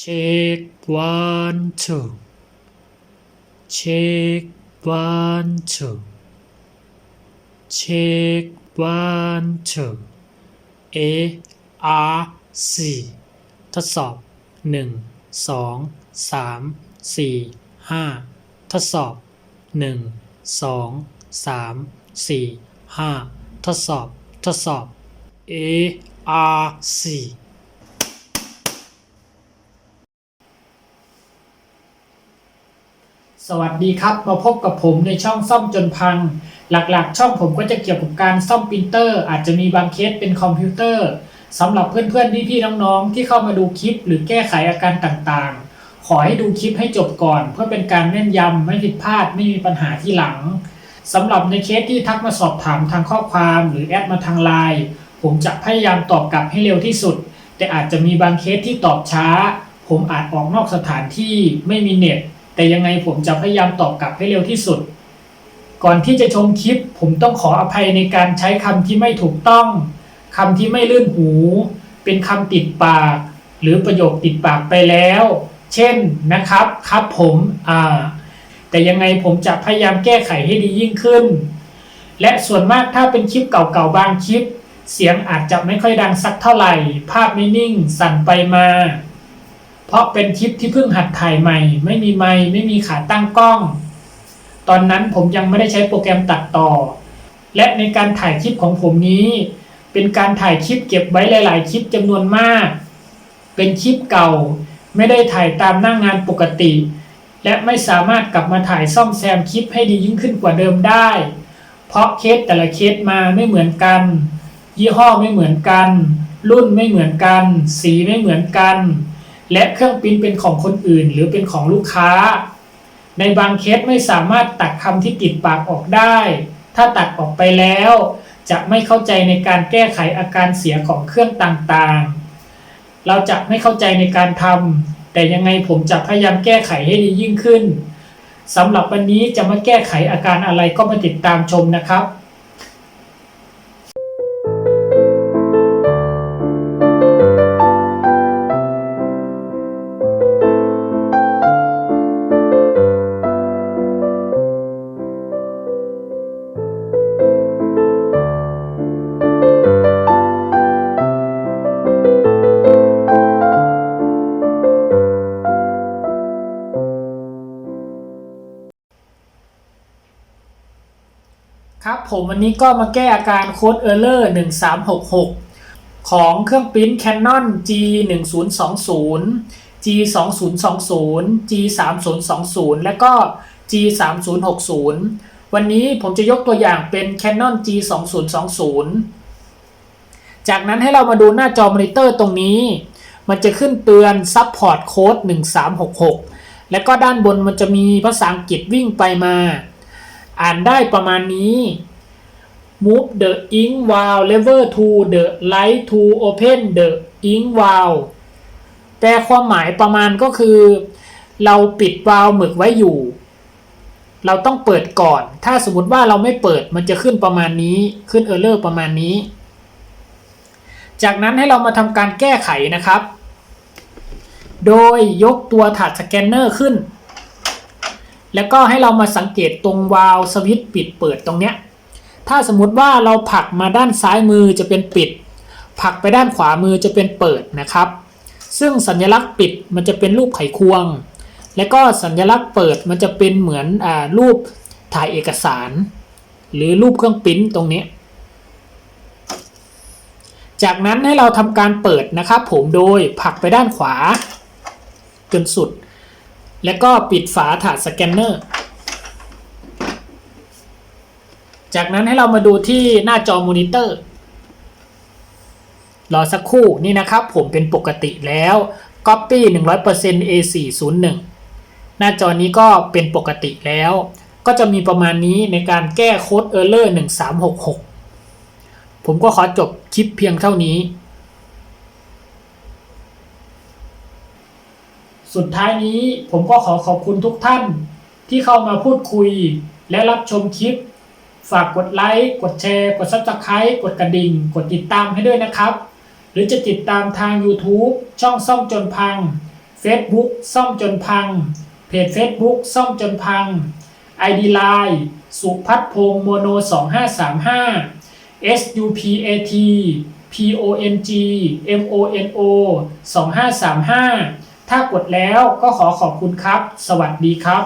Check one two. Check one two. Check one two. A R C ทดสอบหนึ่งสองสามสี่ห้าทดสอบหนึ่งสองสามสี่ห้าทดสอบ ทดสอบ A R C สวัสดีครับ มาพบกับผมในช่องซ่อมจนพัง หลักๆ ช่องผมก็จะเกี่ยวกับการซ่อมปรินเตอร์ อาจจะมีบางเคสเป็นคอมพิวเตอร์สำหรับเพื่อนๆพี่ๆน้องๆ ที่เข้ามาดูคลิป หรือแก้ไขอาการต่างๆ ขอให้ดูคลิปให้จบก่อน เพื่อเป็นการแน่นยำไม่ผิดพลาดไม่มีปัญหาที่หลังสำหรับในเคสที่ทักมาสอบถามทางข้อความหรือแอดมาทางไลน์ผมจะพยายามตอบกลับให้เร็วที่สุด แต่อาจจะมีบางเคสที่ตอบช้า ผมอาจออกนอกสถานที่ไม่มีเน็ต แต่ยังไงผมจะพยายามตอบกลับให้เร็วที่สุด ก่อนที่จะชมคลิป ผมต้องขออภัยในการใช้คำที่ไม่ถูกต้องคำที่ไม่ลื่นหู เป็นคำติดปาก หรือประโยคติดปากไปแล้ว เช่นนะครับ ครับผมอ่าแต่ยังไงผมจะพยายามแก้ไขให้ดียิ่งขึ้น และส่วนมากถ้าเป็นคลิปเก่าๆบางคลิป เสียงอาจจะไม่ค่อยดังสักเท่าไหร่ ภาพไม่นิ่ง สั่นไปมา เพราะเป็นคลิปที่เพิ่งหัดถ่ายใหม่ ไม่มีไมค์ไม่มีขาตั้งกล้อง ตอนนั้นผมยังไม่ได้ใช้โปรแกรมตัดต่อ และในการถ่ายคลิปของผมนี้ เป็นการถ่ายคลิปเก็บไว้หลาย ๆ คลิปจำนวนมาก เป็นคลิปเก่า ไม่ได้ถ่ายตามหน้างงานปกติ และไม่สามารถกลับมาถ่ายซ่อมแซมคลิปให้ดียิ่งขึ้นกว่าเดิมได้ เพราะเคสแต่ละเคสมาไม่เหมือนกัน ยี่ห้อไม่เหมือนกัน รุ่นไม่เหมือนกัน สีไม่เหมือนกัน และเครื่องปิ้นเป็นของคนอื่น หรือเป็นของลูกค้า ในบางเคสไม่สามารถตัดคำที่ติดปากออกได้ ถ้าตัดออกไปแล้ว จะไม่เข้าใจในการแก้ไขอาการเสียของเครื่องต่างๆ เราจะไม่เข้าใจในการทำแต่ยังไงผมจะพยายามแก้ไขให้ดียิ่งขึ้นสำหรับวันนี้จะมาแก้ไขอาการอะไรก็มาติดตามชมนะครับ ครับผมวันนี้ก็มาแก้อาการโค้ด Error 1366 ของเครื่องปริ้น Canon G 1 0 2 0 G 2 0 2 0 G 3 0 2 0 และก็ G 3 0 6 0 วันนี้ผมจะยกตัวอย่างเป็น Canon G 2 0 2 0 จากนั้นให้เรามาดูหน้าจอมอนิเตอร์ตรงนี้ มันจะขึ้นเตือน Support Code 1366 และก็ด้านบนมันจะมีภาษาอังกฤษวิ่งไปมา อ่านได้ประมาณนี้ move the ink valve lever to the light to open the ink valve แปลความหมายประมาณก็คือ เราปิดวาล์วหมึกไว้อยู่ เราต้องเปิดก่อน ถ้าสมมติว่าเราไม่เปิดมันจะขึ้นประมาณนี้ขึ้น error ประมาณนี้ จากนั้นให้เรามาทำการแก้ไขนะครับ โดยยกตัวถาดสแกนเนอร์ขึ้น แล้วก็ให้เรามาสังเกตตรงวาล์วสวิตช์ปิดเปิดตรงเนี้ย ถ้าสมมุติว่าเราผลักมาด้านซ้ายมือจะเป็นปิดผลักไปด้านขวามือจะเป็นเปิดนะครับ ซึ่งสัญลักษณ์ปิดมันจะเป็นรูปไขควง และก็สัญลักษณ์เปิดมันจะเป็นเหมือนอรูปถ่ายเอกสาร หรือรูปเครื่องปริ้นตรงนี้ จากนั้นให้เราทำการเปิดนะครับ ผมโดยผลักไปด้านขวาจนสุด แล้วก็ปิดฝาถาดสแกนเนอร์ จากนั้นให้เรามาดูที่หน้าจอมอนิเตอร์ รอสักครู่นี่นะครับผมเป็นปกติแล้ว Copy 100% A401 หน้าจอนี้ก็เป็นปกติแล้ว ก็จะมีประมาณนี้ในการแก้โค้ด Error 1366 ผมก็ขอจบคลิปเพียงเท่านี้ สุดท้ายนี้ผมก็ขอขอบคุณทุกท่านที่เข้ามาพูดคุยและรับชมคลิป ฝากกดไลค์ กดแชร์ กดซับสไคร b ์กดกระดิ่ง กดติดตามให้ด้วยนะครับ หรือจะติดตามทาง YouTube ช่องซ่อมจนพัง Facebook ซ่อมจนพัง เพจ Facebook ซ่อมจนพัง ID Line สุพัฒพงโมโน 2535 SUPAT PONG MONO 2535 ถ้ากดแล้วก็ขอขอบคุณครับ สวัสดีครับ